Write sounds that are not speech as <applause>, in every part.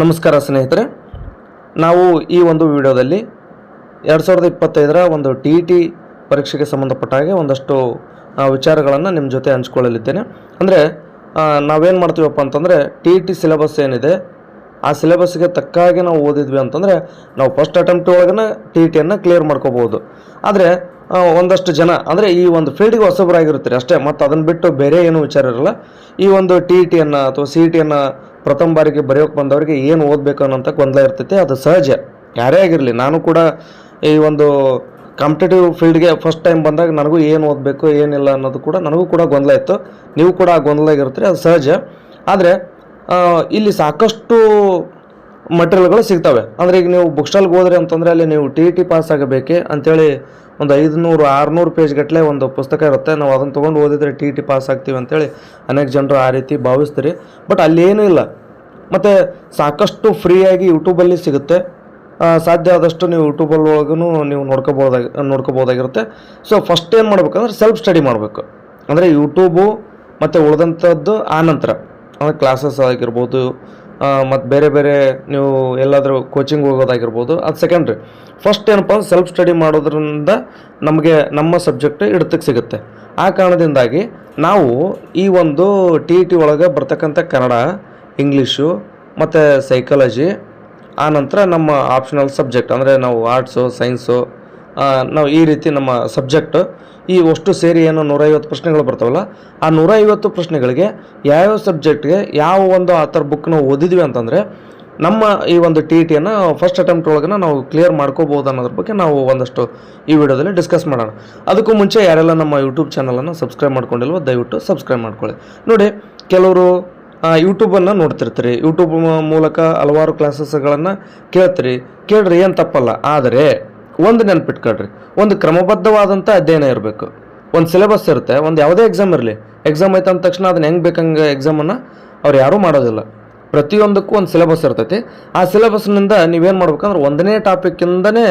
ನಮಸ್ಕಾರ ಸ್ನೇಹಿತರೆ. ನಾವು ಈ ಒಂದು ವಿಡಿಯೋದಲ್ಲಿ ಎರಡು ಸಾವಿರದ ಇಪ್ಪತ್ತೈದರ ಒಂದು ಟಿ ಟಿ ಪರೀಕ್ಷೆಗೆ ಸಂಬಂಧಪಟ್ಟ ಹಾಗೆ ಒಂದಷ್ಟು ವಿಚಾರಗಳನ್ನು ನಿಮ್ಮ ಜೊತೆ ಹಂಚ್ಕೊಳ್ಳಲಿದ್ದೇನೆ. ಅಂದರೆ ನಾವೇನು ಮಾಡ್ತೀವಪ್ಪ ಅಂತಂದರೆ, ಟಿ ಇ ಟಿ ಸಿಲೆಬಸ್ ಏನಿದೆ, ಆ ಸಿಲೆಬಸ್ಗೆ ತಕ್ಕ ಹಾಗೆ ನಾವು ಓದಿದ್ವಿ ಅಂತಂದರೆ, ನಾವು ಫಸ್ಟ್ ಅಟೆಂಪ್ಟ್ ಒಳಗೇ ಟಿ ಟಿಯನ್ನು ಕ್ಲಿಯರ್ ಮಾಡ್ಕೋಬೋದು ಆದರೆ ಒಂದಷ್ಟು ಜನ, ಅಂದರೆ ಈ ಒಂದು ಫೀಲ್ಡ್ಗೆ ಹೊಸಬರಾಗಿರ್ತೀರಿ ಅಷ್ಟೇ, ಮತ್ತು ಅದನ್ನು ಬಿಟ್ಟು ಬೇರೆ ಏನು ವಿಚಾರ ಇರಲ್ಲ. ಈ ಒಂದು ಟಿ ಟಿಯನ್ನು ಅಥವಾ ಸಿ ಇ ಟಿಯನ್ನು ಪ್ರಥಮ ಬಾರಿಗೆ ಬರೆಯೋಕೆ ಬಂದವರಿಗೆ ಏನು ಓದಬೇಕು ಅನ್ನೋಂಥ ಗೊಂದಲ ಇರ್ತೈತೆ, ಅದು ಸಹಜ. ಯಾರೇ ಆಗಿರಲಿ, ನಾನು ಕೂಡ ಈ ಒಂದು ಕಾಂಪಿಟೇಟಿವ್ ಫೀಲ್ಡ್ಗೆ ಫಸ್ಟ್ ಟೈಮ್ ಬಂದಾಗ ನನಗೂ ಏನು ಓದಬೇಕು, ಏನಿಲ್ಲ ಅನ್ನೋದು ಕೂಡ ನನಗೂ ಕೂಡ ಗೊಂದಲ ಇತ್ತು. ನೀವು ಕೂಡ ಆ ಗೊಂದಲಾಗಿರ್ತೀರಿ ಅದು ಸಹಜ. ಆದರೆ ಇಲ್ಲಿ ಸಾಕಷ್ಟು ಮಟೀರಿಯಲ್ಗಳು ಸಿಗ್ತವೆ. ಅಂದರೆ ಈಗ ನೀವು ಬುಕ್ ಸ್ಟಾಲ್ಗೆ ಹೋದ್ರೆ ಅಂತಂದರೆ ಅಲ್ಲಿ ನೀವು ಟಿ ಟಿ ಪಾಸ್ ಆಗಬೇಕೆ ಅಂತೇಳಿ ಒಂದು ಐದುನೂರು, ಆರುನೂರು ಪೇಜ್ ಗಟ್ಟಲೆ ಒಂದು ಪುಸ್ತಕ ಇರುತ್ತೆ. ನಾವು ಅದನ್ನು ತೊಗೊಂಡು ಓದಿದರೆ ಟಿ ಟಿ ಪಾಸ್ ಆಗ್ತೀವಿ ಅಂತೇಳಿ ಅನೇಕ ಜನರು ಆ ರೀತಿ ಭಾವಿಸ್ತೀರಿ. ಬಟ್ ಅಲ್ಲಿ ಏನೂ ಇಲ್ಲ. ಮತ್ತು ಸಾಕಷ್ಟು ಫ್ರೀಯಾಗಿ ಯೂಟ್ಯೂಬಲ್ಲಿ ಸಿಗುತ್ತೆ. ಸಾಧ್ಯ ಆದಷ್ಟು ನೀವು ಯೂಟ್ಯೂಬಲ್ಲಿ ಒಳಗೂ ನೀವು ನೋಡ್ಕೋಬೋದಾಗಿ ನೋಡ್ಕೋಬೋದಾಗಿರುತ್ತೆ. ಸೊ ಫಸ್ಟ್ ಏನು ಮಾಡ್ಬೇಕಂದ್ರೆ ಸೆಲ್ಫ್ ಸ್ಟಡಿ ಮಾಡಬೇಕು. ಅಂದರೆ ಯೂಟ್ಯೂಬು ಮತ್ತು ಉಳಿದಂಥದ್ದು ಆನಂತರ. ನಂತರ ಅಂದರೆ ಕ್ಲಾಸಸ್ ಆಗಿರ್ಬೋದು ಮತ್ತು ಬೇರೆ ಬೇರೆ ನೀವು ಎಲ್ಲಾದರೂ ಕೋಚಿಂಗ್ ಹೋಗೋದಾಗಿರ್ಬೋದು. ಅದು ಸೆಕೆಂಡ್ರಿ ಫಸ್ಟ್ ಏನಪ್ಪ ಅಂದ್ರೆ ಸೆಲ್ಫ್ ಸ್ಟಡಿ ಮಾಡೋದ್ರಿಂದ ನಮಗೆ ನಮ್ಮ ಸಬ್ಜೆಕ್ಟ್ ಹಿಡ್ತಕ್ಕೆ ಸಿಗುತ್ತೆ. ಆ ಕಾರಣದಿಂದಾಗಿ ನಾವು ಈ ಒಂದು ಟಿ ಇ ಟಿ ಒಳಗೆ ಬರ್ತಕ್ಕಂಥ ಕನ್ನಡ ಇಂಗ್ಲೀಷು ಮತ್ತು ಸೈಕಾಲಜಿ ಆ ನಂತರ ನಮ್ಮ ಆಪ್ಷನಲ್ ಸಬ್ಜೆಕ್ಟ್ ಅಂದರೆ ನಾವು ಆರ್ಟ್ಸು ಸೈನ್ಸು ನಾವು ಈ ರೀತಿ ನಮ್ಮ ಸಬ್ಜೆಕ್ಟ್ ಈ ಅಷ್ಟು ಸೇರಿ ಏನು ನೂರೈವತ್ತು ಪ್ರಶ್ನೆಗಳು ಬರ್ತಾವಲ್ಲ, ಆ ನೂರೈವತ್ತು ಪ್ರಶ್ನೆಗಳಿಗೆ ಯಾವ್ಯಾವ ಸಬ್ಜೆಕ್ಟ್ಗೆ ಯಾವ ಒಂದು ಆ ಥರ ಬುಕ್ನ ಓದಿದ್ವಿ ಅಂತಂದರೆ, ನಮ್ಮ ಈ ಒಂದು ಟಿ ಟಿಯನ್ನು ಫಸ್ಟ್ ಅಟೆಂಪ್ಟ್ ಒಳಗೆ ನಾವು ಕ್ಲಿಯರ್ ಮಾಡ್ಕೋಬೋದು ಅನ್ನೋದ್ರ ಬಗ್ಗೆ ನಾವು ಒಂದಷ್ಟು ಈ ವಿಡಿಯೋದಲ್ಲಿ ಡಿಸ್ಕಸ್ ಮಾಡೋಣ. ಅದಕ್ಕೂ ಮುಂಚೆ ಯಾರೆಲ್ಲ ನಮ್ಮ ಯೂಟ್ಯೂಬ್ ಚಾನಲನ್ನು ಸಬ್ಸ್ಕ್ರೈಬ್ ಮಾಡ್ಕೊಂಡಿಲ್ವೋ, ದಯವಿಟ್ಟು ಸಬ್ಸ್ಕ್ರೈಬ್ ಮಾಡ್ಕೊಳ್ಳಿ. ನೋಡಿ, ಕೆಲವರು ಯೂಟ್ಯೂಬನ್ನು ನೋಡ್ತಿರ್ತೀರಿ. ಯೂಟ್ಯೂಬ್ ಮೂಲಕ ಹಲವಾರು ಕ್ಲಾಸಸ್ಗಳನ್ನು ಕೇಳ್ತೀರಿ. ಕೇಳ್ರಿ, ಏನು ತಪ್ಪಲ್ಲ. ಆದರೆ ಒಂದು ನೆನ್ಪಿಟ್ಕೊಳ್ರಿ ಒಂದು ಕ್ರಮಬದ್ಧವಾದಂಥ ಅಧ್ಯಯನ ಇರಬೇಕು. ಒಂದು ಸಿಲೆಬಸ್ ಇರುತ್ತೆ, ಒಂದು ಯಾವುದೇ ಎಕ್ಸಾಮ್ ಇರಲಿ. ಎಕ್ಸಾಮ್ ಆಯ್ತು ಅಂದ ತಕ್ಷಣ ಅದನ್ನ ಹೆಂಗೆ ಬೇಕಂಗೆ ಎಕ್ಸಾಮನ್ನು ಅವ್ರು ಯಾರೂ ಮಾಡೋದಿಲ್ಲ. ಪ್ರತಿಯೊಂದಕ್ಕೂ ಒಂದು ಸಿಲೆಬಸ್ ಇರ್ತೈತಿ. ಆ ಸಿಲೆಬಸ್ನಿಂದ ನೀವೇನು ಮಾಡ್ಬೇಕಂದ್ರೆ ಒಂದನೇ ಟಾಪಿಕ್ಕಿಂದನೇ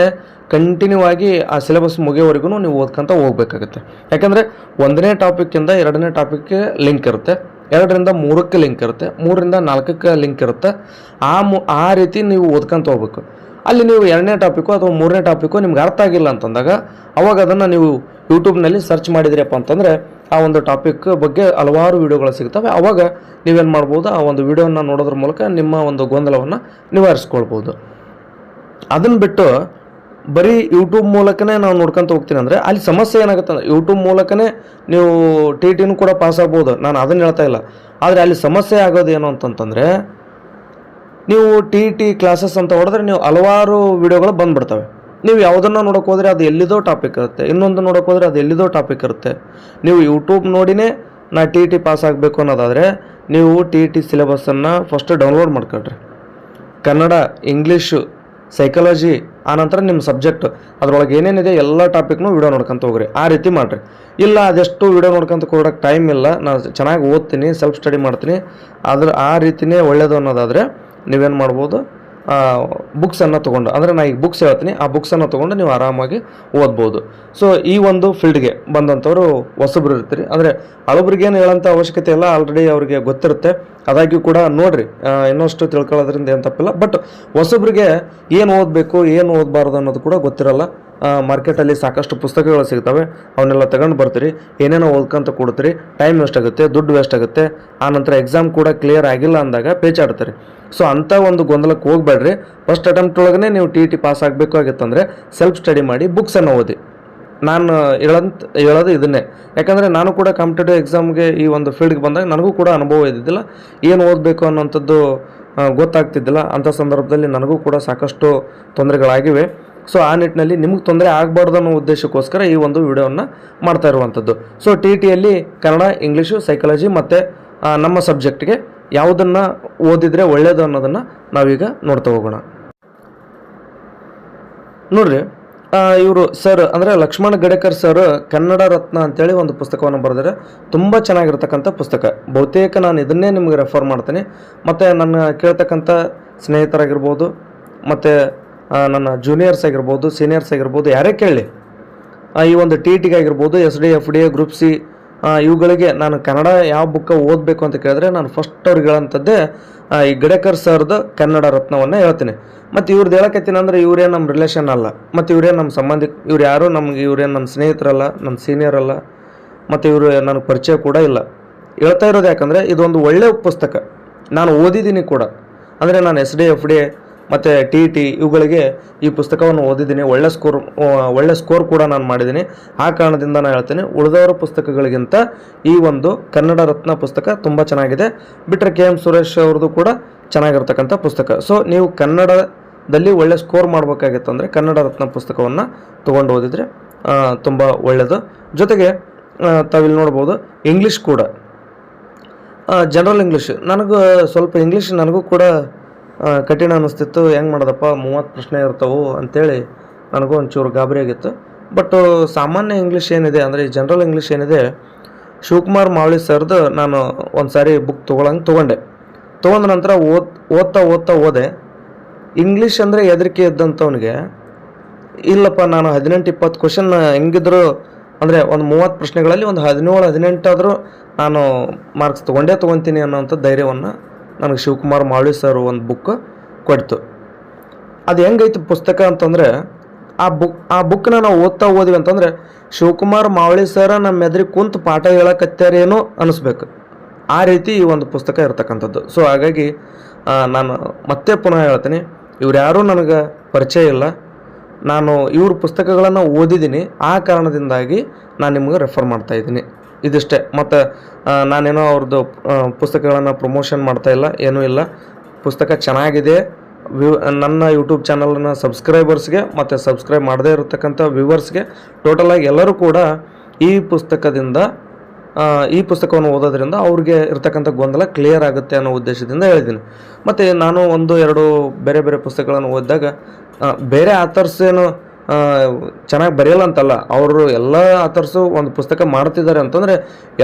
ಕಂಟಿನ್ಯೂ ಆಗಿ ಆ ಸಿಲೆಬಸ್ ಮುಗಿಯೋವರೆಗೂ ನೀವು ಓದ್ಕೊಂತ ಹೋಗ್ಬೇಕಾಗುತ್ತೆ. ಯಾಕಂದರೆ ಒಂದನೇ ಟಾಪಿಕ್ಕಿಂದ ಎರಡನೇ ಟಾಪಿಕ್ಗೆ ಲಿಂಕ್ ಇರುತ್ತೆ. ಎರಡರಿಂದ ಮೂರಕ್ಕೆ ಲಿಂಕ್ ಇರುತ್ತೆ. ಮೂರರಿಂದ ನಾಲ್ಕಕ್ಕೆ ಲಿಂಕ್ ಇರುತ್ತೆ. ಆ ಮು ಆ ರೀತಿ ನೀವು ಓದ್ಕೊಂತ ಹೋಗ್ಬೇಕು. ಅಲ್ಲಿ ನೀವು ಎರಡನೇ ಟಾಪಿಕ್ಕು ಅಥವಾ ಮೂರನೇ ಟಾಪಿಕ್ಕು ನಿಮ್ಗೆ ಅರ್ಥ ಆಗಿಲ್ಲ ಅಂತಂದಾಗ ಅವಾಗ ಅದನ್ನು ನೀವು ಯೂಟ್ಯೂಬ್ನಲ್ಲಿ ಸರ್ಚ್ ಮಾಡಿದ್ರಪ್ಪ ಅಂತಂದರೆ ಆ ಒಂದು ಟಾಪಿಕ್ ಬಗ್ಗೆ ಹಲವಾರು ವಿಡಿಯೋಗಳು ಸಿಗ್ತವೆ. ಅವಾಗ ನೀವೇನು ಮಾಡ್ಬೋದು, ಆ ಒಂದು ವಿಡಿಯೋನ ನೋಡೋದ್ರ ಮೂಲಕ ನಿಮ್ಮ ಒಂದು ಗೊಂದಲವನ್ನು ನಿವಾರಿಸ್ಕೊಳ್ಬೋದು. ಅದನ್ನು ಬಿಟ್ಟು ಬರೀ ಯೂಟ್ಯೂಬ್ ಮೂಲಕನೇ ನಾವು ನೋಡ್ಕೊಂತ ಹೋಗ್ತೀನಿ ಅಂದರೆ ಅಲ್ಲಿ ಸಮಸ್ಯೆ ಏನಾಗುತ್ತೆ ಅಂದ್ರೆ ಯೂಟ್ಯೂಬ್ ಮೂಲಕನೇ ನೀವು ಟಿ ಟಿನೂ ಕೂಡ ಪಾಸ್ ಆಗ್ಬೋದು. ನಾನು ಅದನ್ನು ಹೇಳ್ತಾ ಇಲ್ಲ. ಆದರೆ ಅಲ್ಲಿ ಸಮಸ್ಯೆ ಆಗೋದು ಏನು ಅಂತಂತಂದರೆ ನೀವು ಟಿ ಟಿ ಕ್ಲಾಸಸ್ ಅಂತ ಹೊಡೆದ್ರೆ ನೀವು ಹಲವಾರು ವಿಡಿಯೋಗಳು ಬಂದ್ಬಿಡ್ತವೆ. ನೀವು ಯಾವುದನ್ನು ನೋಡೋಕೆ ಹೋದರೆ ಅದು ಎಲ್ಲಿದೋ ಟಾಪಿಕ್ ಇರುತ್ತೆ. ಇನ್ನೊಂದು ನೋಡೋಕೆ ಹೋದರೆ ಅದು ಎಲ್ಲಿದೋ ಟಾಪಿಕ್ ಇರುತ್ತೆ. ನೀವು ಯೂಟ್ಯೂಬ್ ನೋಡಿನೇ ನಾ ಟಿ ಟಿ ಪಾಸ್ ಆಗಬೇಕು ಅನ್ನೋದಾದರೆ ನೀವು ಟಿ ಟಿ ಸಿಲೆಬಸ್ಸನ್ನು ಫಸ್ಟ್ ಡೌನ್ಲೋಡ್ ಮಾಡ್ಕೊಳ್ರಿ. ಕನ್ನಡ ಇಂಗ್ಲೀಷು ಸೈಕಾಲಜಿ ಆನಂತರ ನಿಮ್ಮ ಸಬ್ಜೆಕ್ಟ್ ಅದರೊಳಗೆ ಏನೇನಿದೆ ಎಲ್ಲ ಟಾಪಿಕ್ನು ವಿಡಿಯೋ ನೋಡ್ಕೊಂತ ಹೋಗ್ರಿ. ಆ ರೀತಿ ಮಾಡಿರಿ. ಇಲ್ಲ, ಅದೆಷ್ಟು ವಿಡಿಯೋ ನೋಡ್ಕೊಂತ ಕೊಡೋಕ್ಕೆ ಟೈಮ್ ಇಲ್ಲ. ನಾನು ಚೆನ್ನಾಗಿ ಓದ್ತೀನಿ ಸೆಲ್ಫ್ ಸ್ಟಡಿ ಮಾಡ್ತೀನಿ. ಅದ್ರ ಆ ರೀತಿನೇ ಒಳ್ಳೆಯದು ಅನ್ನೋದಾದರೆ ನೀವೇನು ಮಾಡ್ಬೋದು ಬುಕ್ಸನ್ನು ತೊಗೊಂಡು, ಅಂದರೆ ನಾನು ಈಗ ಬುಕ್ಸ್ ಹೇಳ್ತೀನಿ, ಆ ಬುಕ್ಸನ್ನು ತೊಗೊಂಡು ನೀವು ಆರಾಮಾಗಿ ಓದ್ಬೋದು. ಸೊ ಈ ಒಂದು ಫೀಲ್ಡ್ಗೆ ಬಂದಂಥವರು ಹೊಸಬ್ರು ಇರ್ತೀರಿ. ಅಂದರೆ ಏನು ಹೇಳೋಂಥ ಅವಶ್ಯಕತೆ ಇಲ್ಲ ಆಲ್ರೆಡಿ ಅವ್ರಿಗೆ ಗೊತ್ತಿರುತ್ತೆ. ಅದಾಗ್ಯೂ ಕೂಡ ನೋಡಿರಿ ಇನ್ನಷ್ಟು ತಿಳ್ಕೊಳ್ಳೋದ್ರಿಂದ ಏನು ತಪ್ಪಿಲ್ಲ. ಬಟ್ ಹೊಸಬ್ರಿಗೆ ಏನು ಓದಬೇಕು, ಏನು ಓದಬಾರ್ದು ಅನ್ನೋದು ಕೂಡ ಗೊತ್ತಿರಲ್ಲ. ಮಾರ್ಕೆಟಲ್ಲಿ ಸಾಕಷ್ಟು ಪುಸ್ತಕಗಳು ಸಿಗ್ತವೆ, ಅವನ್ನೆಲ್ಲ ತಗೊಂಡು ಬರ್ತೀರಿ. ಏನೇನೋ ಓದ್ಕೊಂತ ಕೊಡ್ತೀರಿ. ಟೈಮ್ ವೇಸ್ಟ್ ಆಗುತ್ತೆ, ದುಡ್ಡು ವೇಸ್ಟ್ ಆಗುತ್ತೆ. ಆನಂತರ ಎಕ್ಸಾಮ್ ಕೂಡ ಕ್ಲಿಯರ್ ಆಗಿಲ್ಲ ಅಂದಾಗ ಪೇಚಾಡ್ತಾರೆ ಸೊ ಅಂಥ ಒಂದು ಗೊಂದಲಕ್ಕೆ ಹೋಗಬೇಡ್ರಿ. ಫಸ್ಟ್ ಅಟೆಂಪ್ಟ್ ಒಳಗನೆ ನೀವು ಟಿ ಟಿ ಪಾಸ್ ಆಗಬೇಕಾಗಿತ್ತಂದರೆ ಸೆಲ್ಫ್ ಸ್ಟಡಿ ಮಾಡಿ ಬುಕ್ಸನ್ನು ಓದಿ. ನಾನು ಹೇಳಂತ, ಹೇಳೋದು ಇದನ್ನೇ. ಯಾಕಂದರೆ ನಾನು ಕೂಡ ಕಾಂಪಿಟೇಟಿವ್ ಎಕ್ಸಾಮ್ಗೆ ಈ ಒಂದು ಫೀಲ್ಡ್ಗೆ ಬಂದಾಗ ನನಗೂ ಕೂಡ ಅನುಭವ ಇದ್ದಿದ್ದಿಲ್ಲ. ಏನು ಓದಬೇಕು ಅನ್ನೋಂಥದ್ದು ಗೊತ್ತಾಗ್ತಿದ್ದಿಲ್ಲ. ಅಂಥ ಸಂದರ್ಭದಲ್ಲಿ ನನಗೂ ಕೂಡ ಸಾಕಷ್ಟು ತೊಂದರೆಗಳಾಗಿವೆ. ಸೊ ಆ ನಿಟ್ಟಿನಲ್ಲಿ ನಿಮಗೆ ತೊಂದರೆ ಆಗಬಾರ್ದು ಅನ್ನೋ ಉದ್ದೇಶಕ್ಕೋಸ್ಕರ ಈ ಒಂದು ವಿಡಿಯೋವನ್ನು ಮಾಡ್ತಾ ಇರುವಂಥದ್ದು. ಸೊ ಟಿ ಟಿಯಲ್ಲಿ ಕನ್ನಡ, ಇಂಗ್ಲೀಷು ಸೈಕಾಲಜಿ ಮತ್ತು ನಮ್ಮ ಸಬ್ಜೆಕ್ಟ್ಗೆ ಯಾವುದನ್ನು ಓದಿದರೆ ಒಳ್ಳೆಯದು ಅನ್ನೋದನ್ನು ನಾವೀಗ ನೋಡ್ತಾ ಹೋಗೋಣ. ನೋಡ್ರಿ ಇವರು ಸರ್ ಅಂದರೆ ಲಕ್ಷ್ಮಣ ಗಡೇಕರ್ ಸರ್ ಕನ್ನಡ ರತ್ನ ಅಂತೇಳಿ ಒಂದು ಪುಸ್ತಕವನ್ನು ಬರೆದರೆ ತುಂಬ ಚೆನ್ನಾಗಿರ್ತಕ್ಕಂಥ ಪುಸ್ತಕ. ಬಹುತೇಕ ನಾನು ಇದನ್ನೇ ನಿಮಗೆ ರೆಫರ್ ಮಾಡ್ತೀನಿ. ಮತ್ತು ನನ್ನ ಕೇಳ್ತಕ್ಕಂಥ ಸ್ನೇಹಿತರಾಗಿರ್ಬೋದು, ಮತ್ತು ನನ್ನ ಜೂನಿಯರ್ಸ್ ಆಗಿರ್ಬೋದು ಸೀನಿಯರ್ಸ್ ಆಗಿರ್ಬೋದು, ಯಾರೇ ಕೇಳಲಿ ಈ ಒಂದು ಟಿ ಟಿಗೆ ಆಗಿರ್ಬೋದು S D F D A group C ಇವುಗಳಿಗೆ ನಾನು ಕನ್ನಡ ಯಾವ ಬುಕ್ಕ ಓದಬೇಕು ಅಂತ ಕೇಳಿದ್ರೆ ನಾನು ಫಸ್ಟ್ ಅವ್ರಿಗೆ ಹೇಳೋಂಥದ್ದೇ ಈ ಗಡೇಕರ್ ಸರ್ದು ಕನ್ನಡ ರತ್ನವನ್ನು ಹೇಳ್ತೀನಿ. ಮತ್ತು ಇವ್ರದ್ದು ಹೇಳಕತ್ತೀನಿ ಅಂದರೆ ಇವ್ರೇನು ನಮ್ಮ ರಿಲೇಷನ್ ಅಲ್ಲ. ಮತ್ತು ಇವ್ರೇನು ನಮ್ಮ ಸಂಬಂಧಿಕ ಇವ್ರು ಯಾರು ನಮ್ಗೆ ಇವ್ರೇನು ನಮ್ಮ ಸ್ನೇಹಿತರಲ್ಲ ನಮ್ಮ ಸೀನಿಯರ್ ಅಲ್ಲ, ಮತ್ತು ಇವರು ನನಗೆ ಪರಿಚಯ ಕೂಡ ಇಲ್ಲ. ಹೇಳ್ತಾ ಇರೋದು ಯಾಕಂದರೆ ಇದೊಂದು ಒಳ್ಳೆಯ ಪುಸ್ತಕ. ನಾನು ಓದಿದ್ದೀನಿ ಕೂಡ. ಅಂದರೆ ನಾನು ಎಸ್ ಡಿ ಎಫ್ ಡಿ ಮತ್ತು ಟಿ ಟಿ ಇವುಗಳಿಗೆ ಈ ಪುಸ್ತಕವನ್ನು ಓದಿದ್ದೀನಿ. ಒಳ್ಳೆ ಸ್ಕೋರ್ ಒಳ್ಳೆ ಸ್ಕೋರ್ ಕೂಡ ನಾನು ಮಾಡಿದ್ದೀನಿ. ಆ ಕಾರಣದಿಂದ ನಾನು ಹೇಳ್ತೀನಿ, ಉಳಿದವರ ಪುಸ್ತಕಗಳಿಗಿಂತ ಈ ಒಂದು ಕನ್ನಡ ರತ್ನ ಪುಸ್ತಕ ತುಂಬ ಚೆನ್ನಾಗಿದೆ. ಬಿಟ್ಟರೆ ಕೆ ಎಂ ಸುರೇಶ್ ಅವ್ರದ್ದು ಕೂಡ ಚೆನ್ನಾಗಿರ್ತಕ್ಕಂಥ ಪುಸ್ತಕ. ಸೊ ನೀವು ಕನ್ನಡದಲ್ಲಿ ಒಳ್ಳೆ ಸ್ಕೋರ್ ಮಾಡಬೇಕಾಗಿತ್ತು ಅಂದರೆ ಕನ್ನಡ ರತ್ನ ಪುಸ್ತಕವನ್ನು ತೊಗೊಂಡು ಓದಿದರೆ ತುಂಬ ಒಳ್ಳೆಯದು ಜೊತೆಗೆ ತಾವಿಲ್ಲಿ ನೋಡ್ಬೋದು ಇಂಗ್ಲೀಷ್ ಕೂಡ. ಜನರಲ್ ಇಂಗ್ಲೀಷ್ ನನಗೂ ಸ್ವಲ್ಪ ಇಂಗ್ಲೀಷ್ ನನಗೂ ಕೂಡ ಕಠಿಣ ಅನ್ನಿಸ್ತಿತ್ತು ಹೆಂಗೆ ಮಾಡೋದಪ್ಪ, ಮೂವತ್ತು ಪ್ರಶ್ನೆ ಇರ್ತಾವೆ ಅಂಥೇಳಿ ನನಗೂ ಒಂಚೂರು ಗಾಬರಿ ಆಗಿತ್ತು. ಬಟ್ ಸಾಮಾನ್ಯ ಇಂಗ್ಲೀಷ್ ಏನಿದೆ ಅಂದರೆ ಈ ಜನರಲ್ ಇಂಗ್ಲೀಷ್ ಏನಿದೆ, ಶಿವಕುಮಾರ್ ಮಾವಳಿ ಸರ್ದು ನಾನು ಒಂದು ಸಾರಿ ಬುಕ್ ತೊಗೊಳಂಗೆ ತೊಗೊಂಡೆ. ತೊಗೊಂಡ ನಂತರ ಓದ್, ಓದ್ತಾ ಓದ್ತಾ ಓದೆ. ಇಂಗ್ಲೀಷ್ ಅಂದರೆ ಹೆದರಿಕೆ ಇದ್ದಂಥವ್ನಿಗೆ, ಇಲ್ಲಪ್ಪ, ನಾನು ಹದಿನೆಂಟು ಇಪ್ಪತ್ತು ಕ್ವಶನ್ ಹೆಂಗಿದ್ರು, ಅಂದರೆ ಒಂದು ಮೂವತ್ತು ಪ್ರಶ್ನೆಗಳಲ್ಲಿ ಒಂದು ಹದಿನೇಳು, ಹದಿನೆಂಟಾದರೂ ನಾನು ಮಾರ್ಕ್ಸ್ ತೊಗೊಂಡೇ ತೊಗೊತೀನಿ ಅನ್ನೋಂಥ ಧೈರ್ಯವನ್ನು ನನಗೆ ಶಿವಕುಮಾರ್ ಮಾವಳಿ ಸರ್ ಒಂದು ಬುಕ್ ಕೊಡ್ತು. ಅದು ಹೆಂಗೈತು ಪುಸ್ತಕ ಅಂತಂದರೆ, ಆ ಬುಕ್, ಆ ಬುಕ್ನ ನಾವು ಓದ್ತಾ ಓದ್ವಿ ಅಂತಂದರೆ, ಶಿವಕುಮಾರ್ ಮಾವಳಿ ಸರ ನಮ್ಮ ಎದುರಿಗೆ ಕುಂತು ಪಾಠ ಹೇಳಕತ್ತಾರೇನೋ ಅನಿಸ್ಬೇಕು. ಆ ರೀತಿ ಈ ಒಂದು ಪುಸ್ತಕ ಇರತಕ್ಕಂಥದ್ದು. ಸೊ ಹಾಗಾಗಿ ನಾನು ಮತ್ತೆ ಪುನಃ ಹೇಳ್ತೀನಿ, ಇವ್ರು ಯಾರೂ ನನಗೆ ಪರಿಚಯ ಇಲ್ಲ. ನಾನು ಇವ್ರ ಪುಸ್ತಕಗಳನ್ನು ಓದಿದ್ದೀನಿ. ಆ ಕಾರಣದಿಂದಾಗಿ ನಾನು ನಿಮಗೆ ರೆಫರ್ ಮಾಡ್ತಾ ಇದ್ದೀನಿ. ಇದಿಷ್ಟೇ. ಮತ್ತು ನಾನೇನೋ ಅವ್ರದ್ದು ಪುಸ್ತಕಗಳನ್ನು ಪ್ರಮೋಷನ್ ಮಾಡ್ತಾ ಇಲ್ಲ, ಏನೂ ಇಲ್ಲ. ಪುಸ್ತಕ ಚೆನ್ನಾಗಿದೆ. ವ್ಯೂ, ನನ್ನ ಯೂಟ್ಯೂಬ್ ಚಾನಲನ್ನು ಸಬ್ಸ್ಕ್ರೈಬರ್ಸ್ಗೆ ಮತ್ತು ಸಬ್ಸ್ಕ್ರೈಬ್ ಮಾಡದೇ ಇರತಕ್ಕಂಥ ವ್ಯೂವರ್ಸ್ಗೆ ಟೋಟಲಾಗಿ ಎಲ್ಲರೂ ಕೂಡ ಈ ಪುಸ್ತಕದಿಂದ ಈ ಪುಸ್ತಕವನ್ನು ಓದೋದ್ರಿಂದ ಅವ್ರಿಗೆ ಇರ್ತಕ್ಕಂಥ ಗೊಂದಲ ಕ್ಲಿಯರ್ ಆಗುತ್ತೆ ಅನ್ನೋ ಉದ್ದೇಶದಿಂದ ಹೇಳಿದ್ದೀನಿ. ಮತ್ತು, ನಾನು ಒಂದು, ಎರಡು, ಬೇರೆ ಬೇರೆ ಪುಸ್ತಕಗಳನ್ನು ಓದಿದಾಗ ಬೇರೆ ಆಥರ್ಸ್ ಏನು ಚೆನ್ನಾಗಿ ಬರೆಯಲ್ಲ ಅಂತಲ್ಲ, ಅವರು ಎಲ್ಲ ಆಥರ್ಸು ಒಂದು ಪುಸ್ತಕ ಮಾಡ್ತಿದ್ದಾರೆ ಅಂತಂದರೆ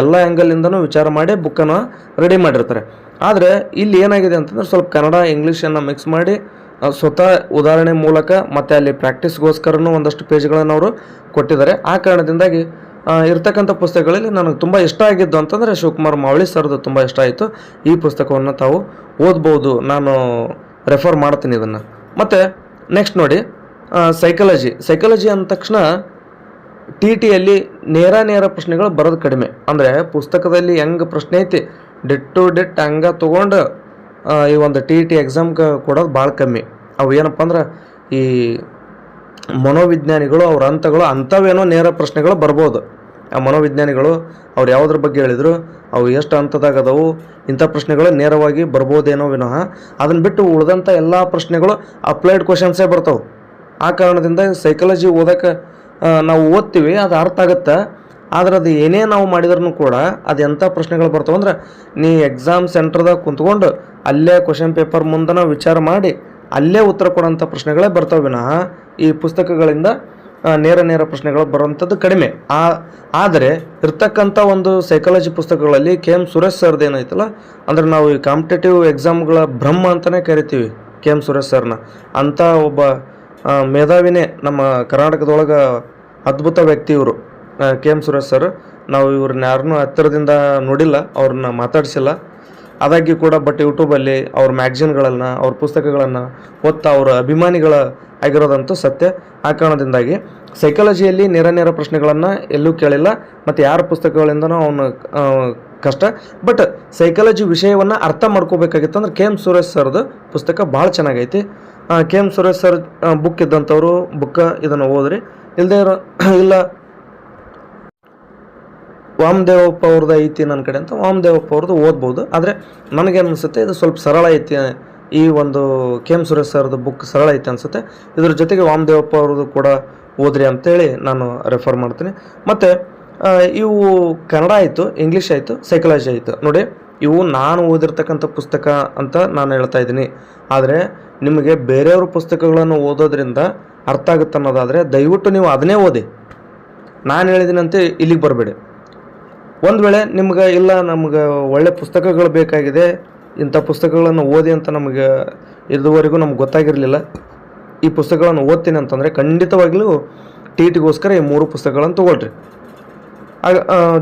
ಎಲ್ಲ ಆ್ಯಂಗಲಿಂದನೂ ವಿಚಾರ ಮಾಡಿ ಬುಕ್ಕನ್ನು ರೆಡಿ ಮಾಡಿರ್ತಾರೆ. ಆದರೆ ಇಲ್ಲಿ ಏನಾಗಿದೆ ಅಂತಂದ್ರೆ ಸ್ವಲ್ಪ ಕನ್ನಡ ಇಂಗ್ಲೀಷನ್ನು ಮಿಕ್ಸ್ ಮಾಡಿ ಸ್ವತಃ ಉದಾಹರಣೆ ಮೂಲಕ ಮತ್ತು ಅಲ್ಲಿ ಪ್ರಾಕ್ಟೀಸ್ಗೋಸ್ಕರನೂ ಒಂದಷ್ಟು ಪೇಜ್ಗಳನ್ನು ಅವರು ಕೊಟ್ಟಿದ್ದಾರೆ. ಆ ಕಾರಣದಿಂದಾಗಿ ಇರ್ತಕ್ಕಂಥ ಪುಸ್ತಕಗಳಲ್ಲಿ ನನಗೆ ತುಂಬ ಇಷ್ಟ ಆಗಿದ್ದು ಅಂತಂದರೆ ಶಿವಕುಮಾರ್ ಮಾವಳಿ ಸರ್ದು ತುಂಬ ಇಷ್ಟ ಆಯಿತು. ಈ ಪುಸ್ತಕವನ್ನು ತಾವು ಓದ್ಬೋದು. ನಾನು ರೆಫರ್ ಮಾಡ್ತೀನಿ ಇದನ್ನು. ಮತ್ತು ನೆಕ್ಸ್ಟ್ ನೋಡಿ. ಸೈಕಾಲಜಿ ಸೈಕಾಲಜಿ ಅಂದ ತಕ್ಷಣ ಟಿ ಟಿಯಲ್ಲಿ ನೇರ ನೇರ ಪ್ರಶ್ನೆಗಳು ಬರೋದು ಕಡಿಮೆ. ಅಂದರೆ ಪುಸ್ತಕದಲ್ಲಿ ಹೆಂಗೆ ಪ್ರಶ್ನೆ ಐತಿ? ಡೆಟ್ ಟು ಡೆಟ್ ಹಂಗೆ ತೊಗೊಂಡು ಈ ಒಂದು ಟಿ ಟಿ ಎಕ್ಸಾಮ್ಗೆ ಕೊಡೋದು ಭಾಳ ಕಮ್ಮಿ. ಅವು ಏನಪ್ಪ ಅಂದ್ರೆ ಈ ಮನೋವಿಜ್ಞಾನಿಗಳು, ಅವ್ರ ಹಂತಗಳು, ಅಂಥವೇನೋ ನೇರ ಪ್ರಶ್ನೆಗಳು ಬರ್ಬೋದು. ಆ ಮನೋವಿಜ್ಞಾನಿಗಳು ಅವ್ರು ಯಾವುದ್ರ ಬಗ್ಗೆ ಹೇಳಿದರು, ಅವು ಎಷ್ಟು ಹಂತದಾಗದವು, ಇಂಥ ಪ್ರಶ್ನೆಗಳು ನೇರವಾಗಿ ಬರ್ಬೋದೇನೋ ವಿನಃ ಅದನ್ನು ಬಿಟ್ಟು ಉಳಿದಂಥ ಎಲ್ಲ ಪ್ರಶ್ನೆಗಳು ಅಪ್ಲೈಡ್ ಕ್ವಶನ್ಸೇ ಬರ್ತಾವೆ. ಆ ಕಾರಣದಿಂದ ಸೈಕಾಲಜಿ ಓದಕ್ಕೆ ನಾವು ಓದ್ತೀವಿ, ಅದು ಅರ್ಥ ಆಗುತ್ತೆ. ಆದ್ರೆ ಅದು ಏನೇ ನಾವು ಮಾಡಿದ್ರೂ ಕೂಡ ಅದು ಎಂಥ ಪ್ರಶ್ನೆಗಳು ಬರ್ತವೆ ಅಂದ್ರೆ ನೀ ಎಕ್ಸಾಮ್ ಸೆಂಟ್ರ್ದಾಗ ಕುಂತ್ಕೊಂಡು ಅಲ್ಲೇ ಕ್ವಶನ್ ಪೇಪರ್ ಮುಂದನ ವಿಚಾರ ಮಾಡಿ ಅಲ್ಲೇ ಉತ್ತರ ಕೊಡೋಂಥ ಪ್ರಶ್ನೆಗಳೇ ಬರ್ತವೆ ವಿನಃ ಈ ಪುಸ್ತಕಗಳಿಂದ ನೇರ ನೇರ ಪ್ರಶ್ನೆಗಳು ಬರುವಂಥದ್ದು ಕಡಿಮೆ. ಆ, ಆದರೆ ಇರ್ತಕ್ಕಂಥ ಒಂದು ಸೈಕಾಲಜಿ ಪುಸ್ತಕಗಳಲ್ಲಿ ಕೆ ಎಂ ಸುರೇಶ್ ಸರ್ದು ಏನೈತಲ್ಲ, ಅಂದ್ರೆ ನಾವು ಈ ಕಾಂಪಿಟೇಟಿವ್ ಎಕ್ಸಾಮ್ಗಳ ಬ್ರಹ್ಮ ಅಂತಲೇ ಕರಿತೀವಿ ಕೆ ಎಂ ಸುರೇಶ್ ಸರ್ನ ಅಂಥ ಒಬ್ಬ ಮೇಧಾವಿನೇ ನಮ್ಮ ಕರ್ನಾಟಕದೊಳಗೆ ಅದ್ಭುತ ವ್ಯಕ್ತಿ ಇವರು ಕೆ ಎಂ ಸುರೇಶ್ ಸರ್. ನಾವು ಇವ್ರನ್ನ ಯಾರನ್ನೂ ಹತ್ತಿರದಿಂದ ನೋಡಿಲ್ಲ, ಅವ್ರನ್ನ ಮಾತಾಡಿಸಿಲ್ಲ. ಅದಾಗಿ ಕೂಡ ಬಟ್ ಯೂಟ್ಯೂಬಲ್ಲಿ ಅವ್ರ ಮ್ಯಾಗ್ಝಿನ್ಗಳನ್ನು ಅವ್ರ ಪುಸ್ತಕಗಳನ್ನು ಓದ್ತಾ ಅವರ ಅಭಿಮಾನಿಗಳ ಆಗಿರೋದಂತೂ ಸತ್ಯ. ಆ ಕಾರಣದಿಂದಾಗಿ ಸೈಕಾಲಜಿಯಲ್ಲಿ ನೇರ ನೇರ ಪ್ರಶ್ನೆಗಳನ್ನು ಎಲ್ಲೂ ಕೇಳಿಲ್ಲ, ಮತ್ತು ಯಾರ ಪುಸ್ತಕಗಳಿಂದನೂ ಅವನು ಕಷ್ಟ. ಬಟ್ ಸೈಕಾಲಜಿ ವಿಷಯವನ್ನು ಅರ್ಥ ಮಾಡ್ಕೋಬೇಕಾಗಿತ್ತು ಅಂದ್ರೆ ಕೆ ಎಂ ಸುರೇಶ್ ಸರ್ದು ಪುಸ್ತಕ ಭಾಳ ಚೆನ್ನಾಗೈತಿ. K M Suresh sir book ಇದ್ದಂಥವರು book ಇದನ್ನು ಓದ್ರಿ. ಇಲ್ಲದೆ <clears throat> ಇಲ್ಲ, ವಾಮದೇವಪ್ಪ ಅವ್ರದ್ದು ಐತಿ ನನ್ನ ಕಡೆ ಅಂತ ವಾಮದೇವಪ್ಪ ಅವ್ರದ್ದು ಓದ್ಬೋದು. ಆದರೆ ನನಗೇನು ಅನಿಸುತ್ತೆ ಇದು ಸ್ವಲ್ಪ ಸರಳ ಐತಿ, ಈ ಒಂದು ಕೆ ಎಂ ಸುರೇಶ್ ಸರ್ದು ಬುಕ್ ಸರಳ ಐತಿ ಅನಿಸುತ್ತೆ. ಇದ್ರ ಜೊತೆಗೆ ವಾಮದೇವಪ್ಪ ಅವ್ರದ್ದು ಕೂಡ ಓದ್ರಿ ಅಂತೇಳಿ ನಾನು ರೆಫರ್ ಮಾಡ್ತೀನಿ. ಮತ್ತು ಇವು ಕನ್ನಡ ಆಯಿತು ಇಂಗ್ಲೀಷ್ ಆಯಿತು ಸೈಕಾಲಜಿ ಆಯಿತು. ನೋಡಿ ಇವು ನಾನು ಓದಿರ್ತಕ್ಕಂಥ ಪುಸ್ತಕ ಅಂತ ನಾನು ಹೇಳ್ತಾ ಇದ್ದೀನಿ. ಆದರೆ ನಿಮಗೆ ಬೇರೆಯವ್ರ ಪುಸ್ತಕಗಳನ್ನು ಓದೋದ್ರಿಂದ ಅರ್ಥ ಆಗುತ್ತೆ ಅನ್ನೋದಾದರೆ ದಯವಿಟ್ಟು ನೀವು ಅದನ್ನೇ ಓದಿ. ನಾನು ಹೇಳಿದ್ದೀನಂತೆ ಇಲ್ಲಿಗೆ ಬರಬೇಡಿ. ಒಂದು ವೇಳೆ ನಿಮ್ಗೆ ಇಲ್ಲ, ನಮ್ಗೆ ಒಳ್ಳೆ ಪುಸ್ತಕಗಳು ಬೇಕಾಗಿದೆ, ಇಂಥ ಪುಸ್ತಕಗಳನ್ನು ಓದಿ ಅಂತ ನಮಗೆ ಇದುವರೆಗೂ ನಮ್ಗೆ ಗೊತ್ತಾಗಿರಲಿಲ್ಲ. ಈ ಪುಸ್ತಕಗಳನ್ನು ಓದ್ತೀನಿ ಅಂತಂದರೆ ಖಂಡಿತವಾಗ್ಲೂ ಟಿ ಟಿಗೋಸ್ಕರ ಈ ಮೂರು ಪುಸ್ತಕಗಳನ್ನು ತೊಗೊಳ್ರಿ.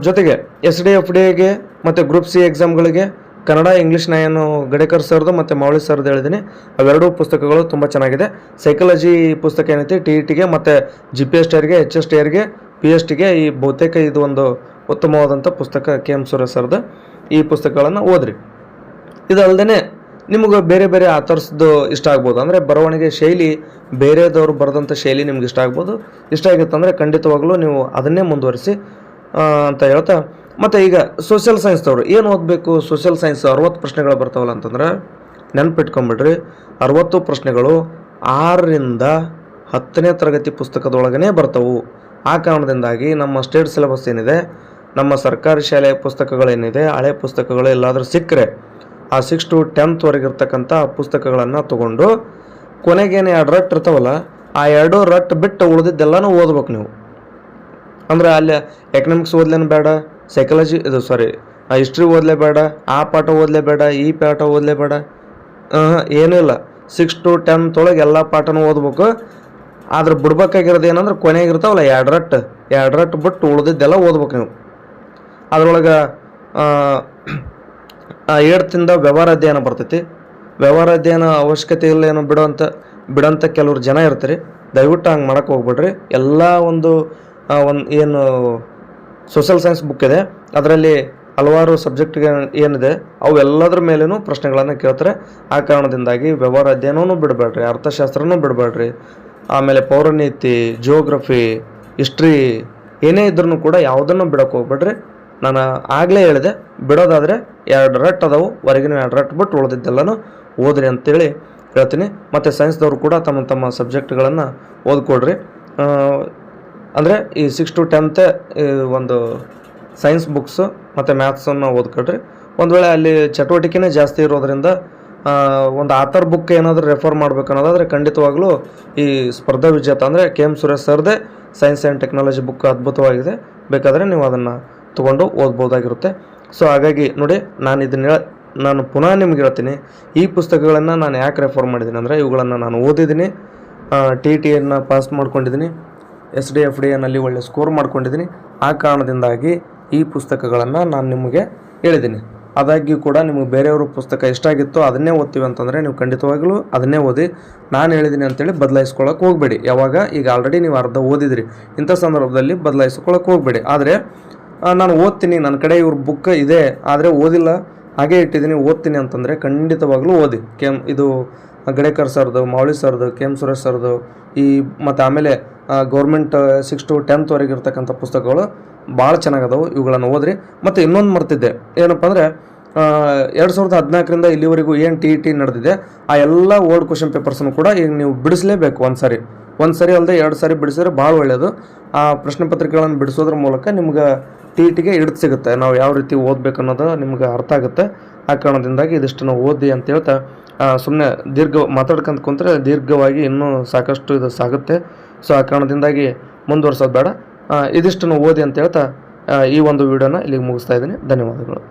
ಜೊತೆಗೆ ಎಸ್ ಡಿ ಎಫ್ ಡಿಗೆ ಮತ್ತು ಗ್ರೂಪ್ ಸಿ ಎಕ್ಸಾಮ್ಗಳಿಗೆ ಕನ್ನಡ ಇಂಗ್ಲೀಷ್ನ ಏನು ಗಡೇಕರ್ ಸರ್ದು ಮತ್ತು ಮೌಳಿ ಸರ್ದು ಹೇಳಿದ್ದೀನಿ ಅವೆರಡೂ ಪುಸ್ತಕಗಳು ತುಂಬ ಚೆನ್ನಾಗಿದೆ. ಸೈಕಾಲಜಿ ಪುಸ್ತಕ ಏನೈತಿ ಟಿ ಇ ಟಿಗೆ ಮತ್ತು ಜಿ ಪಿ ಎಸ್ ಟಿಯರ್ಗೆ ಎಚ್ ಎಸ್ ಟಿಯರ್ಗೆ ಪಿ ಎಚ್ ಟಿಗೆ ಈ ಬಹುತೇಕ ಇದು ಒಂದು ಉತ್ತಮವಾದಂಥ ಪುಸ್ತಕ ಕೆ ಎಂ ಸುರೇಶ್ ಸರ್ದು. ಈ ಪುಸ್ತಕಗಳನ್ನು ಓದ್ರಿ. ಇದಲ್ಲದೆ ನಿಮಗೆ ಬೇರೆ ಬೇರೆ ಆಥರ್ಸ್ದು ಇಷ್ಟ ಆಗ್ಬೋದು. ಅಂದರೆ ಬರವಣಿಗೆ ಶೈಲಿ, ಬೇರೆದವರು ಬರೆದಂಥ ಶೈಲಿ ನಿಮ್ಗೆ ಇಷ್ಟ ಆಗ್ಬೋದು. ಇಷ್ಟ ಆಗಿತ್ತಂದರೆ ಖಂಡಿತವಾಗ್ಲೂ ನೀವು ಅದನ್ನೇ ಮುಂದುವರಿಸಿ. ಅಂತ ಹೇಳ್ತಾ, ಮತ್ತು ಈಗ ಸೋಷಿಯಲ್ ಸೈನ್ಸ್ದವರು ಏನು ಓದಬೇಕು? ಸೋಷಿಯಲ್ ಸೈನ್ಸ್ ಅರವತ್ತು ಪ್ರಶ್ನೆಗಳು ಬರ್ತಾವಲ್ಲ ಅಂತಂದ್ರೆ, ನೆನ್ಪಿಟ್ಕೊಂಬಿಡ್ರಿ, ಅರವತ್ತು ಪ್ರಶ್ನೆಗಳು ಆರರಿಂದ ಹತ್ತನೇ ತರಗತಿ ಪುಸ್ತಕದೊಳಗನೇ ಬರ್ತವು. ಆ ಕಾರಣದಿಂದಾಗಿ ನಮ್ಮ ಸ್ಟೇಟ್ ಸಿಲೆಬಸ್ ಏನಿದೆ, ನಮ್ಮ ಸರ್ಕಾರಿ ಶಾಲೆಯ ಪುಸ್ತಕಗಳೇನಿದೆ, ಹಳೆ ಪುಸ್ತಕಗಳು ಎಲ್ಲಾದರೂ ಸಿಕ್ಕರೆ, ಆ ಸಿಕ್ಸ್ ಟು ಟೆಂತ್ವರೆಗೆ ಇರ್ತಕ್ಕಂಥ ಪುಸ್ತಕಗಳನ್ನು ತಗೊಂಡು, ಕೊನೆಗೇನು ಎರಡು ರಟ್ ಇರ್ತಾವಲ್ಲ, ಆ ಎರಡು ರಟ್ ಬಿಟ್ಟು ಉಳಿದಿದ್ದೆಲ್ಲನೂ ಓದ್ಬೇಕು ನೀವು. ಅಂದ್ರೆ ಅಲ್ಲಿ ಎಕನಾಮಿಕ್ಸ್ ಓದ್ಲೇನು ಬೇಡ ಸೈಕಾಲಜಿ ಇದು ಸಾರಿ ಹಿಸ್ಟ್ರಿ ಓದಲೇಬೇಡ ಆ ಪಾಠ ಓದಲೇಬೇಡ ಈ ಪಾಠ ಓದಲೇಬೇಡ ಏನೂ ಇಲ್ಲ. ಸಿಕ್ಸ್ ಟು ಟೆಂತ್ ಒಳಗೆ ಎಲ್ಲ ಪಾಠನೂ ಓದ್ಬೇಕು. ಆದ್ರೆ ಬಿಡ್ಬೇಕಾಗಿರೋದು ಏನಂದ್ರೆ ಕೊನೆಗಿರ್ತಾವಲ್ಲ ಎರಡು ರಟ್ ಎರಡು ರಟ್ ಬಿಟ್ಟು ಉಳಿದಿದ್ದೆಲ್ಲ ಓದ್ಬೇಕು ನೀವು. ಅದ್ರೊಳಗೆ ಏಡ್ತಿಂದ ವ್ಯವಹಾರ ಅಧ್ಯಯನ ಬರ್ತೈತಿ. ವ್ಯವಹಾರ ಅಧ್ಯಯನ ಅವಶ್ಯಕತೆ ಇಲ್ಲ ಏನೋ ಬಿಡೋಂಥ ಬಿಡೋಂಥ ಕೆಲವ್ರು ಜನ ಇರ್ತಾರೆ. ದಯವಿಟ್ಟು ಹಂಗೆ ಮಾಡೋಕ್ಕೆ ಹೋಗ್ಬೇಡ್ರಿ. ಎಲ್ಲ ಒಂದು ಒಂದು ಏನು ಸೋಷಲ್ ಸೈನ್ಸ್ ಬುಕ್ ಇದೆ. ಅದರಲ್ಲಿ ಹಲವಾರು ಸಬ್ಜೆಕ್ಟ್ಗೆ ಏನಿದೆ ಅವೆಲ್ಲದರ ಮೇಲೇನೂ ಪ್ರಶ್ನೆಗಳನ್ನು ಕೇಳ್ತಾರೆ. ಆ ಕಾರಣದಿಂದಾಗಿ ವ್ಯವಹಾರ ಅಧ್ಯಯನವೂ ಬಿಡಬೇಡ್ರಿ, ಅರ್ಥಶಾಸ್ತ್ರನೂ ಬಿಡಬೇಡ್ರಿ. ಆಮೇಲೆ ಪೌರನೀತಿ ಜಿಯೋಗ್ರಫಿ ಹಿಸ್ಟ್ರಿ ಏನೇ ಇದ್ರೂ ಕೂಡ ಯಾವುದನ್ನು ಬಿಡೋಕೆ ಹೋಗ್ಬೇಡ್ರಿ. ನಾನು ಆಗಲೇ ಹೇಳಿದೆ, ಬಿಡೋದಾದರೆ ಎರಡು ರಟ್ ಅದಾವು, ಹೊರಗಿನ ಎರಡು ರಟ್ ಬಿಟ್ಟು ಉಳಿದಿದ್ದೆಲ್ಲನೂ ಓದ್ರಿ ಅಂತೇಳಿ ಹೇಳ್ತೀನಿ. ಮತ್ತು ಸೈನ್ಸ್ದವರು ಕೂಡ ತಮ್ಮ ತಮ್ಮ ಸಬ್ಜೆಕ್ಟ್ಗಳನ್ನು ಓದ್ಕೊಡ್ರಿ ಅಂದರೆ ಈ ಸಿಕ್ಸ್ ಟು ಟೆಂತ್ ಒಂದು ಸೈನ್ಸ್ ಬುಕ್ಸು ಮತ್ತು ಮ್ಯಾಥ್ಸನ್ನು ಓದ್ಕೊಳ್ರಿ ಒಂದು ವೇಳೆ ಅಲ್ಲಿ ಚಟುವಟಿಕೆನೇ ಜಾಸ್ತಿ ಇರೋದ್ರಿಂದ ಒಂದು ಆಥರ್ ಬುಕ್ ಏನಾದರೂ ರೆಫರ್ ಮಾಡ್ಬೇಕು ಅನ್ನೋದಾದರೆ ಖಂಡಿತವಾಗ್ಲೂ ಈ ಸ್ಪರ್ಧಾ ವಿಜೇತ ಅಂದರೆ ಕೆ ಎಂ ಸುರೇಶ್ ಸರ್ದೇ ಸೈನ್ಸ್ ಆ್ಯಂಡ್ ಟೆಕ್ನಾಲಜಿ ಬುಕ್ ಅದ್ಭುತವಾಗಿದೆ. ಬೇಕಾದರೆ ನೀವು ಅದನ್ನು ತೊಗೊಂಡು ಓದ್ಬೋದಾಗಿರುತ್ತೆ. ಸೊ ಹಾಗಾಗಿ ನೋಡಿ, ನಾನು ಇದನ್ನ ನಾನು ಪುನಃ ನಿಮ್ಗೆ ಹೇಳ್ತೀನಿ, ಈ ಪುಸ್ತಕಗಳನ್ನು ನಾನು ಯಾಕೆ ರೆಫರ್ ಮಾಡಿದ್ದೀನಿ ಅಂದರೆ ಇವುಗಳನ್ನು ನಾನು ಓದಿದ್ದೀನಿ ಟಿ ಟಿಯನ್ನು ಪಾಸ್ ಮಾಡ್ಕೊಂಡಿದ್ದೀನಿ. ಎಸ್ ಡಿ ಎಫ್ ಡಿ ಎನಲ್ಲಿ ಒಳ್ಳೆ ಸ್ಕೋರ್ ಮಾಡ್ಕೊಂಡಿದ್ದೀನಿ. ಆ ಕಾರಣದಿಂದಾಗಿ ಈ ಪುಸ್ತಕಗಳನ್ನು ನಾನು ನಿಮಗೆ ಹೇಳಿದ್ದೀನಿ. ಆದಾಗ್ಯೂ ಕೂಡ ನಿಮಗೆ ಬೇರೆಯವ್ರ ಪುಸ್ತಕ ಇಷ್ಟ ಆಗಿತ್ತು ಅದನ್ನೇ ಓದ್ತೀವಿ ಅಂತಂದರೆ ನೀವು ಖಂಡಿತವಾಗಲೂ ಅದನ್ನೇ ಓದಿ, ನಾನು ಹೇಳಿದ್ದೀನಿ ಅಂತೇಳಿ ಬದಲಾಯಿಸ್ಕೊಳ್ಳೋಕೆ ಹೋಗಬೇಡಿ. ಯಾವಾಗ? ಈಗ ಆಲ್ರೆಡಿ ನೀವು ಅರ್ಧ ಓದಿದಿರಿ. ಇಂಥ ಸಂದರ್ಭದಲ್ಲಿ ಬದಲಾಯಿಸ್ಕೊಳ್ಳೋಕೆ ಹೋಗಬೇಡಿ. ಆದರೆ ನಾನು ಓದ್ತೀನಿ. ನನ್ನ ಕಡೆ ಇವ್ರ ಬುಕ್ ಇದೆ. ಆದರೆ ಓದಿಲ್ಲ. ಹಾಗೆ ಇಟ್ಟಿದ್ದೀನಿ, ಓದ್ತೀನಿ ಅಂತಂದರೆ ಖಂಡಿತವಾಗಲೂ ಓದಿ. ಕೆಮ್ ಇದು ಗಡೇಕರ್ ಸರ್ದು ಮೌಳಿ ಸರ್ದು, ಕೆ ಎಂ ಸುರೇಶ್ ಸರ್ದು ಈ ಮತ್ತು ಆಮೇಲೆ ಗೌರ್ಮೆಂಟ್ ಸಿಕ್ಸ್ ಟು ಟೆಂತ್ವರೆಗೆ ಇರ್ತಕ್ಕಂಥ ಪುಸ್ತಕಗಳು ಭಾಳ ಚೆನ್ನಾಗದವು, ಇವುಗಳನ್ನು ಓದ್ರಿ. ಮತ್ತು ಇನ್ನೊಂದು ಮರ್ತಿದ್ದೆ, ಏನಪ್ಪ ಅಂದರೆ ಎರಡು ಸಾವಿರದ ಹದಿನಾಲ್ಕರಿಂದ ಇಲ್ಲಿವರೆಗೂ ಏನು ಟಿ ಟಿ ನಡೆದಿದೆ, ಆ ಎಲ್ಲ ಓಲ್ಡ್ ಕ್ವಶನ್ ಪೇಪರ್ಸನ್ನು ಕೂಡ ಈಗ ನೀವು ಬಿಡಿಸಲೇಬೇಕು ಒಂದು ಸಾರಿ. ಒಂದು ಸರಿ ಅಲ್ಲದೆ ಎರಡು ಸಾರಿ ಬಿಡಿಸಿದ್ರೆ ಭಾಳ ಒಳ್ಳೆಯದು ಆ, ಪ್ರಶ್ನೆ ಪತ್ರಿಕೆಗಳನ್ನು ಬಿಡಿಸೋದ್ರ ಮೂಲಕ ನಿಮ್ಗೆ ಟಿ ಟಿಗೆ ಹಿಡಿದು ಸಿಗುತ್ತೆ. ನಾವು ಯಾವ ರೀತಿ ಓದ್ಬೇಕು ಅನ್ನೋದು ನಿಮ್ಗೆ ಅರ್ಥ ಆಗುತ್ತೆ. ಆ ಕಾರಣದಿಂದಾಗಿ ಇದಿಷ್ಟನ್ನು ಓದಿ ಅಂತ ಹೇಳ್ತಾ ಸುಮ್ಮನೆ ದೀರ್ಘ ಮಾತಾಡ್ಕೊಂತ ಕುಂತ್ರೆ ದೀರ್ಘವಾಗಿ ಇನ್ನೂ ಸಾಕಷ್ಟು ಇದು ಸಾಗುತ್ತೆ. ಸೊ ಆ ಕಾರಣದಿಂದಾಗಿ ಮುಂದುವರ್ಸೋದು ಬೇಡ. ಇದಿಷ್ಟನ್ನು ಓದಿ ಅಂತ ಹೇಳ್ತಾ ಈ ಒಂದು ವಿಡಿಯೋನ ಇಲ್ಲಿಗೆ ಮುಗಿಸ್ತಾ ಇದ್ದೀನಿ. ಧನ್ಯವಾದಗಳು.